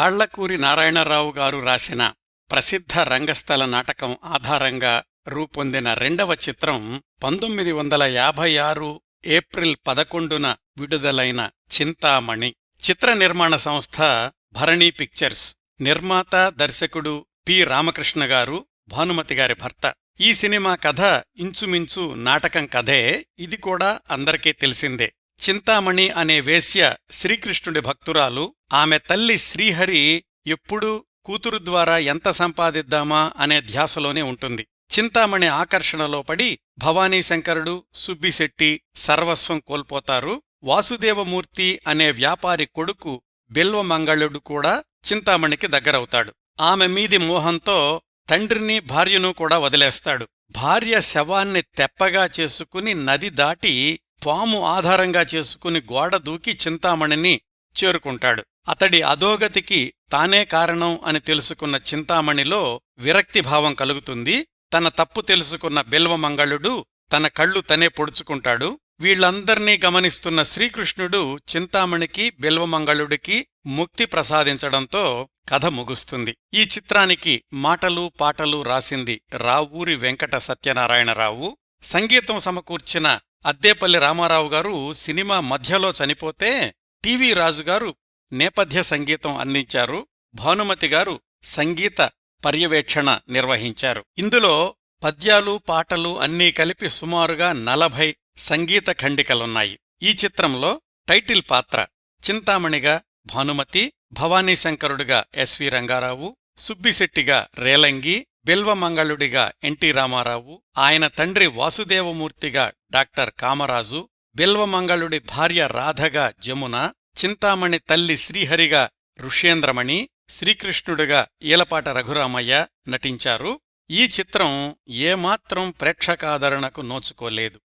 కాళ్ళకూరి నారాయణరావు గారు రాసిన ప్రసిద్ధ రంగస్థల నాటకం ఆధారంగా రూపొందిన రెండవ చిత్రం పంతొమ్మిది వందల యాభై ఆరు ఏప్రిల్ పదకొండున విడుదలైన చింతామణి. చిత్ర నిర్మాణ సంస్థ భరణీ పిక్చర్స్. నిర్మాత దర్శకుడు పి. రామకృష్ణ గారు భానుమతి గారి భర్త. ఈ సినిమా కథ ఇంచుమించు నాటకం కథే. ఇది కూడా అందరికీ తెలిసిందే. చింతామణి అనే వేశ్య శ్రీకృష్ణుడి భక్తురాలు. ఆమె తల్లి శ్రీహరి ఎప్పుడూ కూతురు ద్వారా ఎంత సంపాదిద్దామా అనే ధ్యాసలోనే ఉంటుంది. చింతామణి ఆకర్షణలో పడి భవానీశంకరుడు సుబ్బిశెట్టి సర్వస్వం కోల్పోతారు. వాసుదేవమూర్తి అనే వ్యాపారి కొడుకు బిల్వమంగళుడు కూడా చింతామణికి దగ్గరవుతాడు. ఆమె మీది మోహంతో తండ్రిని భార్యను కూడా వదిలేస్తాడు. భార్య శవాన్ని తెప్పగా చేసుకుని నది దాటి పాము ఆధారంగా చేసుకుని గోడ దూకి చింతామణిని చేరుకుంటాడు. అతడి అధోగతికి తానే కారణం అని తెలుసుకున్న చింతామణిలో విరక్తిభావం కలుగుతుంది. తన తప్పు తెలుసుకున్న బిల్వమంగళుడు తన కళ్ళు తనే పొడుచుకుంటాడు. వీళ్ళందర్నీ గమనిస్తున్న శ్రీకృష్ణుడు చింతామణికి బిల్వమంగళుడికి ముక్తి ప్రసాదించడంతో కథ ముగుస్తుంది. ఈ చిత్రానికి మాటలు పాటలు రాసింది రావూరి వెంకట సత్యనారాయణరావు. సంగీతం సమకూర్చిన అద్దేపల్లి రామారావు గారు సినిమా మధ్యలో చనిపోతే టీవీ రాజుగారు నేపథ్య సంగీతం అందించారు. భానుమతి గారు సంగీత పర్యవేక్షణ నిర్వహించారు. ఇందులో పద్యాలు పాటలు అన్నీ కలిపి సుమారుగా నలభై సంగీత ఖండికలున్నాయి. ఈ చిత్రంలో టైటిల్ పాత్ర చింతామణిగా భానుమతి భవానీశంకరుడుగా ఎస్వి రంగారావు సుబ్బిశెట్టిగా రేలంగి బిల్వమంగళుడిగా ఎన్టీ రామారావు ఆయన తండ్రి వాసుదేవమూర్తిగా డాక్టర్ కామరాజు బిల్వమంగళుడి భార్య రాధగా జమున చింతామణి తల్లి శ్రీహరిగా ఋష్యేంద్రమణి శ్రీకృష్ణుడిగా ఈలపాట రఘురామయ్య నటించారు. ఈ చిత్రం ఏమాత్రం ప్రేక్షకాదరణకు నోచుకోలేదు.